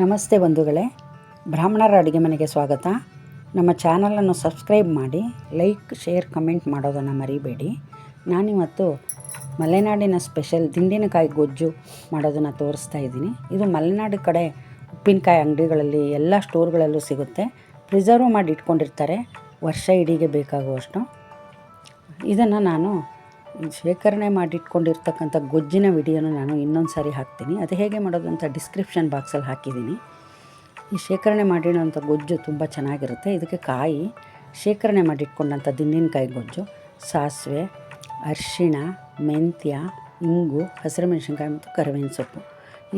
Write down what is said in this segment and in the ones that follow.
ನಮಸ್ತೆ ಬಂಧುಗಳೇ, ಬ್ರಾಹ್ಮಣರ ಅಡುಗೆ ಮನೆಗೆ ಸ್ವಾಗತ. ನಮ್ಮ ಚಾನಲನ್ನು ಸಬ್ಸ್ಕ್ರೈಬ್ ಮಾಡಿ, ಲೈಕ್, ಶೇರ್, ಕಮೆಂಟ್ ಮಾಡೋದನ್ನು ಮರಿಬೇಡಿ. ನಾನಿವತ್ತು ಮಲೆನಾಡಿನ ಸ್ಪೆಷಲ್ ದಿಂಡಿನಕಾಯಿ ಗೊಜ್ಜು ಮಾಡೋದನ್ನು ತೋರಿಸ್ತಾ ಇದ್ದೀನಿ. ಇದು ಮಲೆನಾಡು ಕಡೆ ಉಪ್ಪಿನಕಾಯಿ ಅಂಗಡಿಗಳಲ್ಲಿ ಎಲ್ಲ ಸ್ಟೋರ್ಗಳಲ್ಲೂ ಸಿಗುತ್ತೆ. ಪ್ರಿಸರ್ವ್ ಮಾಡಿ ಇಟ್ಕೊಂಡಿರ್ತಾರೆ, ವರ್ಷ ಇಡೀಗೆ ಬೇಕಾಗುವಷ್ಟು. ಇದನ್ನು ನಾನು ಶೇಖರಣೆ ಮಾಡಿಟ್ಕೊಂಡಿರ್ತಕ್ಕಂಥ ಗೊಜ್ಜಿನ ವಿಡಿಯೋನ ನಾನು ಇನ್ನೊಂದು ಸಾರಿ ಹಾಕ್ತೀನಿ. ಅದು ಹೇಗೆ ಮಾಡೋದು ಅಂತ ಡಿಸ್ಕ್ರಿಪ್ಷನ್ ಬಾಕ್ಸಲ್ಲಿ ಹಾಕಿದ್ದೀನಿ. ಈ ಶೇಖರಣೆ ಮಾಡಿರೋಂಥ ಗೊಜ್ಜು ತುಂಬ ಚೆನ್ನಾಗಿರುತ್ತೆ. ಇದಕ್ಕೆ ಕಾಯಿ, ಶೇಖರಣೆ ಮಾಡಿಟ್ಕೊಂಡಂಥ ದಿಂಡಿನಕಾಯಿ ಗೊಜ್ಜು, ಸಾಸಿವೆ, ಅರಿಶಿಣ, ಮೆಂತ್ಯ, ಇಂಗು ಹಸಿರು ಮೆಣಸಿನ್ಕಾಯಿ ಮತ್ತು ಕರಿಬೇವಿನ ಸೊಪ್ಪು.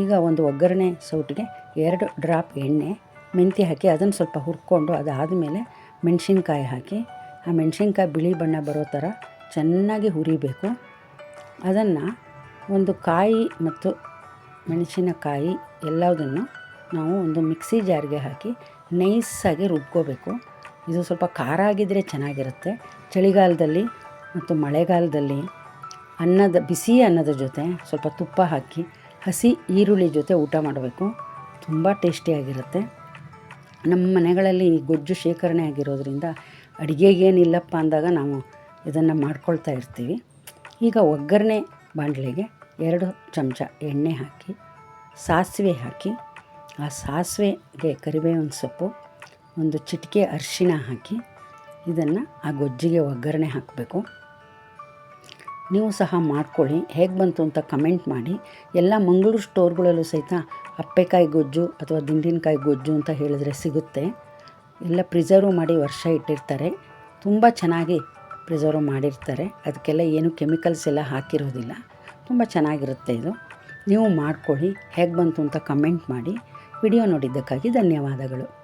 ಈಗ ಒಂದು ಒಗ್ಗರಣೆ ಸೌಟಿಗೆ ಎರಡು ಡ್ರಾಪ್ ಎಣ್ಣೆ, ಮೆಂತ್ಯ ಹಾಕಿ ಅದನ್ನು ಸ್ವಲ್ಪ ಹುರ್ಕೊಂಡು ಅದಾದಮೇಲೆ ಮೆಣಸಿನ್ಕಾಯಿ ಹಾಕಿ, ಆ ಮೆಣಸಿನ್ಕಾಯಿ ಬಿಳಿ ಬಣ್ಣ ಬರೋ ಥರ ಚೆನ್ನಾಗಿ ಹುರಿಬೇಕು. ಅದನ್ನು ಒಂದು ಕಾಯಿ ಮತ್ತು ಮೆಣಸಿನಕಾಯಿ ಎಲ್ಲದನ್ನು ನಾವು ಒಂದು ಮಿಕ್ಸಿ ಜಾರ್ಗೆ ಹಾಕಿ ನೈಸಾಗಿ ರುಬ್ಕೋಬೇಕು. ಇದು ಸ್ವಲ್ಪ ಖಾರ ಆಗಿದ್ದರೆ ಚೆನ್ನಾಗಿರುತ್ತೆ. ಚಳಿಗಾಲದಲ್ಲಿ ಮತ್ತು ಮಳೆಗಾಲದಲ್ಲಿ ಅನ್ನದ, ಬಿಸಿ ಅನ್ನದ ಜೊತೆ ಸ್ವಲ್ಪ ತುಪ್ಪ ಹಾಕಿ ಹಸಿ ಈರುಳ್ಳಿ ಜೊತೆ ಊಟ ಮಾಡಬೇಕು. ತುಂಬ ಟೇಸ್ಟಿಯಾಗಿರುತ್ತೆ ನಮ್ಮ ಮನೆಗಳಲ್ಲಿ ಗೊಜ್ಜು ಶೇಖರಣೆ ಆಗಿರೋದ್ರಿಂದ ಅಡುಗೆಗೇನಿಲ್ಲಪ್ಪ ಅಂದಾಗ ನಾವು ಇದನ್ನು ಮಾಡ್ಕೊಳ್ತಾ ಇರ್ತೀವಿ. ಈಗ ಒಗ್ಗರಣೆ ಬಾಣಲೆಗೆ ಎರಡು ಚಮಚ ಎಣ್ಣೆ ಹಾಕಿ, ಸಾಸಿವೆ ಹಾಕಿ, ಆ ಸಾಸಿವೆಗೆ ಕರಿಬೇವಿನ ಸೊಪ್ಪು, ಒಂದು ಚಿಟಿಕೆ ಅರಿಶಿಣ ಹಾಕಿ ಇದನ್ನು ಆ ಗೊಜ್ಜಿಗೆ ಒಗ್ಗರಣೆ ಹಾಕಬೇಕು. ನೀವು ಸಹ ಮಾಡ್ಕೊಳ್ಳಿ. ಹೇಗೆ ಬಂತು ಅಂತ ಕಮೆಂಟ್ ಮಾಡಿ. ಎಲ್ಲ ಮಂಗಳೂರು ಸ್ಟೋರ್ಗಳಲ್ಲೂ ಸಹಿತ ಅಪ್ಪೆಕಾಯಿ ಗೊಜ್ಜು ಅಥವಾ ದಿಂಡಿನಕಾಯಿ ಗೊಜ್ಜು ಅಂತ ಹೇಳಿದ್ರೆ ಸಿಗುತ್ತೆ. ಎಲ್ಲ ಪ್ರಿಸರ್ವ್ ಮಾಡಿ ವರ್ಷ ಇಟ್ಟಿರ್ತಾರೆ. ತುಂಬ ಚೆನ್ನಾಗಿ ಪ್ರಿಸರ್ವ್ ಮಾಡಿರ್ತಾರೆ. ಅದಕ್ಕೆಲ್ಲ ಏನು ಕೆಮಿಕಲ್ಸ್ ಎಲ್ಲ ಹಾಕಿರೋದಿಲ್ಲ. ತುಂಬ ಚೆನ್ನಾಗಿರುತ್ತೆ ಇದು. ನೀವು ಮಾಡ್ಕೊಳ್ಳಿ. ಹೇಗೆ ಬಂತು ಅಂತ ಕಮೆಂಟ್ ಮಾಡಿ. ವಿಡಿಯೋ ನೋಡಿದ್ದಕ್ಕಾಗಿ ಧನ್ಯವಾದಗಳು.